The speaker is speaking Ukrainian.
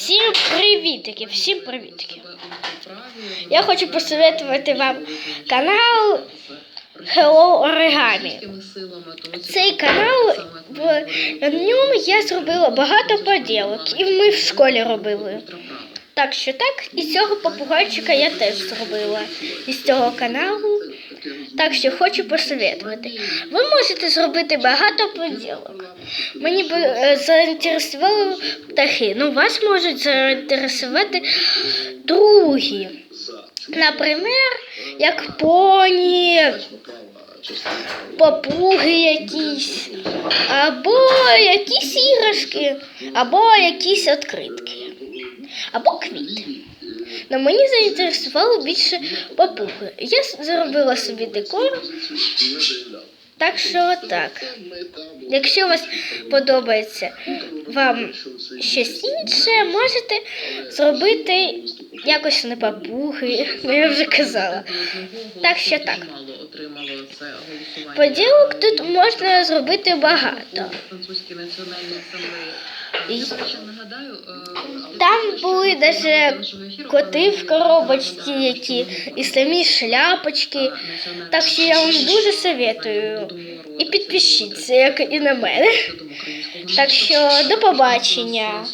Всім привітики, всім привітики. Я хочу посоветувати вам канал Hello Origami. Цей канал, на ньому я зробила багато поділок, і ми в школі робили. Так що так, і цього попугайчика я теж зробила із цього каналу. Так що хочу посоветувати. Ви можете зробити багато поділок. Мені б е, заінтересували птахи. Ну, вас можуть заінтересувати другі. Наприклад, як поні, папуги якісь, або якісь іграшки, або якісь відкритки, або Но мені заінтересувало більше папуги. Я зробила собі декор. Так що так. Якщо вас подобається вам щось інше, можете зробити якось не папуги, я вже казала. Так що так. Поділок тут можна зробити багато. Е, Там були даже коти в коробочці, які і самі шляпочки. Так що я вам дуже советую. І підпишіться, як і на мене. Так що до побачення.